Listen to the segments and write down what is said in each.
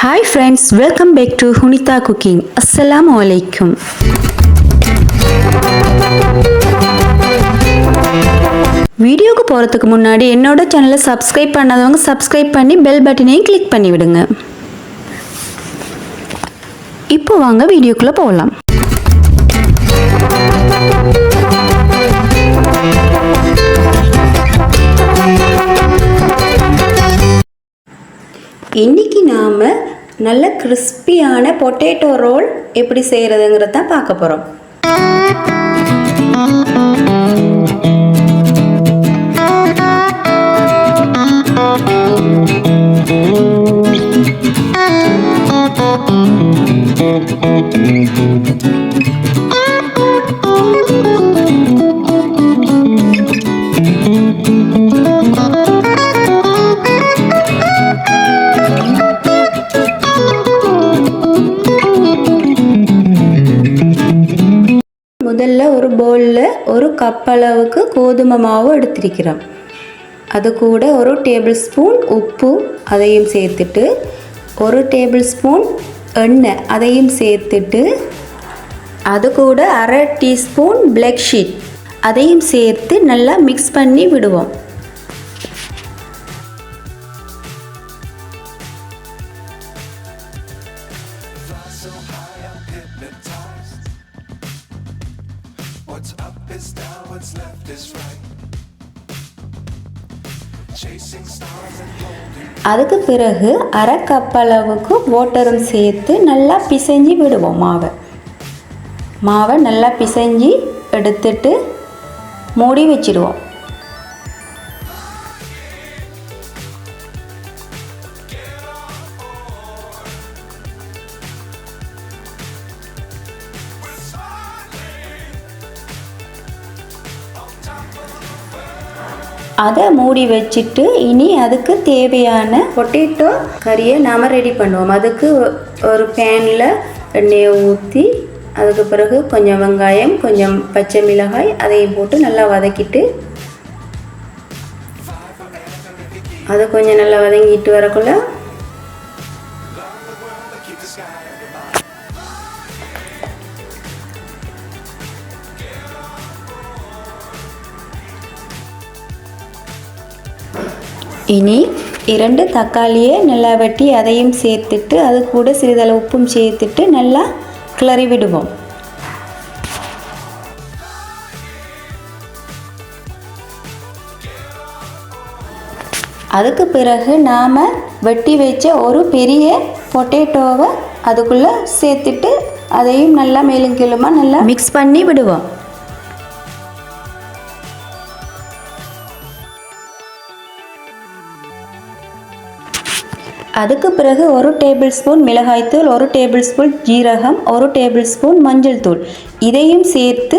Hi friends welcome back to Hunitha cooking அஸ்ஸலாமு வலைக்கும் வீடியோக்கு போகிறதுக்கு முன்னாடி என்னோட சேனலை சப்ஸ்கிரைப் பண்ணாதவங்க சப்ஸ்கிரைப் பண்ணி பெல் பட்டனையும் கிளிக் பண்ணிவிடுங்க. இப்போ வாங்க வீடியோக்குள்ளே போகலாம். இன்னைக்கு நாம் நல்ல கிறிஸ்பியான பொட்டேட்டோ ரோல் எப்படி செய்கிறதுங்கிறத தான் பார்க்க போகிறோம் முதல்ல ஒரு பவுலில் ஒரு கப் அளவுக்கு கோதுமை மாவு எடுத்திருக்கிறோம். அது கூட ஒரு டேபிள் ஸ்பூன் உப்பு அதையும் சேர்த்துட்டு ஒரு டேபிள் ஸ்பூன் எண்ணெய் அதையும் சேர்த்துட்டு அது கூட அரை டீஸ்பூன் பிளாக் ஷீட் அதையும் சேர்த்து நல்லா மிக்ஸ் பண்ணி விடுவோம். அதுக்கு பிறகு அரை கப் அளவுக்கு வாட்டரும் சேர்த்து நல்லா பிசைஞ்சு விடுவோம் மாவை. மாவை நல்லா பிசைஞ்சு எடுத்துட்டு மூடி வச்சிடுவோம். அதை மூடி வச்சுட்டு இனி அதுக்கு தேவையான பொட்டேட்டோ கறியை நாம் ரெடி பண்ணுவோம். அதுக்கு ஒரு பேனில் எண்ணெயை ஊற்றி அதுக்கு பிறகு கொஞ்சம் வெங்காயம் கொஞ்சம் பச்சை மிளகாய் அதையும் போட்டு நல்லா வதக்கிட்டு அது கொஞ்சம் நல்லா வதங்கிட்டு வரக்குள்ள இனி இரண்டு தக்காளியை நல்லா வெட்டி அதையும் சேர்த்துட்டு அது கூட சிறிதளவு உப்பும் சேர்த்துட்டு நல்லா கிளறி விடுவோம். அதுக்கு பிறகு நாம் வெட்டி வச்ச ஒரு பெரிய பொட்டேட்டோவை அதுக்குள்ளே சேர்த்துட்டு அதையும் நல்லா மேலும் கீழுமாக நல்லா மிக்ஸ் பண்ணி விடுவோம். அதுக்கு பிறகு ஒரு டேபிள் ஸ்பூன் மிளகாய்த்தூள் ஒரு டேபிள் ஸ்பூன் ஜீரகம் ஒரு டேபிள் ஸ்பூன் மஞ்சள் தூள். இதையும் சேர்த்து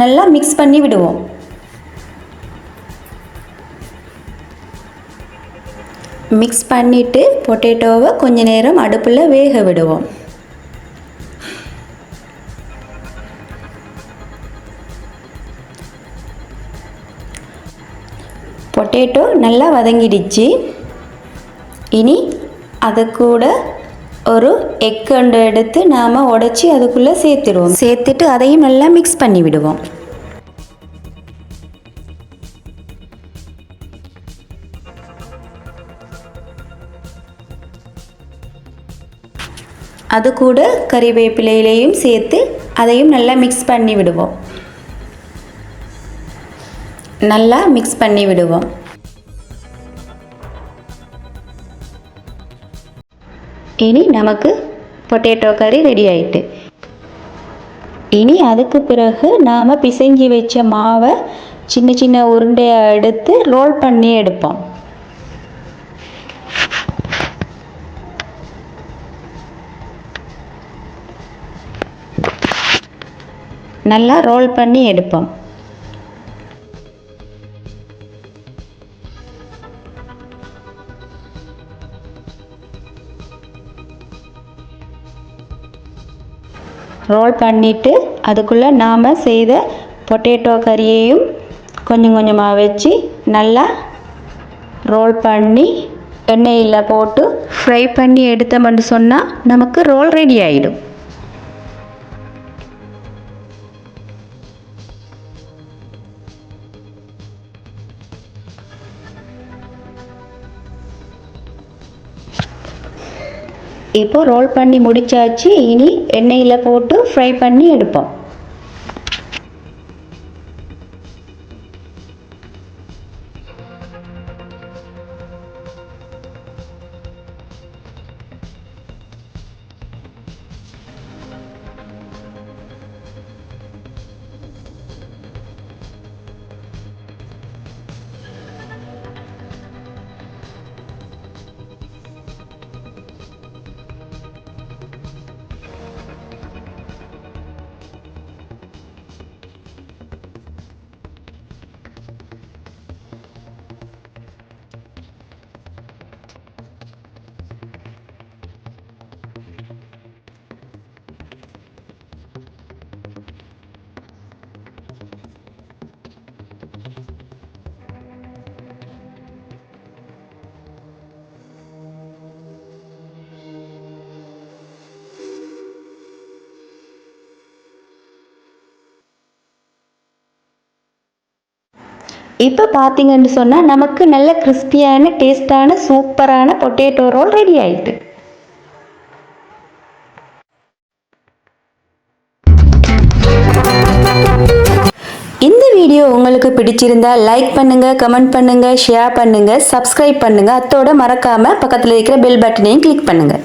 நல்லா மிக்ஸ் பண்ணி விடுவோம். மிக்ஸ் பண்ணிவிட்டு பொட்டேட்டோவை கொஞ்ச நேரம் அடுப்பில் வேக விடுவோம். பொட்டேட்டோ நல்லா வதங்கிடுச்சு. இனி அது கூட ஒரு எக் கண்டு எடுத்து நாம் உடச்சி அதுக்குள்ளே சேர்த்துடுவோம். சேர்த்துட்டு அதையும் நல்லா மிக்ஸ் பண்ணி விடுவோம் அது கூட கறிவேப்பிலையிலையும் சேர்த்து அதையும் நல்லா மிக்ஸ் பண்ணி விடுவோம் நல்லா மிக்ஸ் பண்ணி விடுவோம் இனி நமக்கு பொட்டேட்டோ கறி ரெடி ஆயிட்டு. இனி அதுக்கு பிறகு நாம் பிசைஞ்சி வச்ச மாவை சின்ன சின்ன உருண்டையாக எடுத்து ரோல் பண்ணி எடுப்போம். நல்லா ரோல் பண்ணி எடுப்போம். ரோல் பண்ணிவிட்டு அதுக்குள்ளே நாம் செய்த பொட்டேட்டோ கறியையும் கொஞ்சம் கொஞ்சமாக வச்சு நல்லா ரோல் பண்ணி எண்ணெயில் போட்டு ஃப்ரை பண்ணி எடுத்தோம்னு சொன்னால் நமக்கு ரோல் ரெடி ஆகிடும் இப்போ ரோல் பண்ணி முடிச்சாச்சு. இனி எண்ணெயில் போட்டு ஃப்ரை பண்ணி எடுப்போம். இப்போ பார்த்தீங்கன்னு சொன்னால் நமக்கு நல்ல கிறிஸ்பியான டேஸ்டான சூப்பரான பொட்டேட்டோ ரோல் ரெடி ஆயிட்டு. இந்த வீடியோ உங்களுக்கு பிடிச்சிருந்தா லைக் பண்ணுங்க கமெண்ட் பண்ணுங்க ஷேர் பண்ணுங்க சப்ஸ்கிரைப் பண்ணுங்க. அத்தோட மறக்காம பக்கத்தில் இருக்கிற பெல் பட்டனையும் கிளிக் பண்ணுங்க.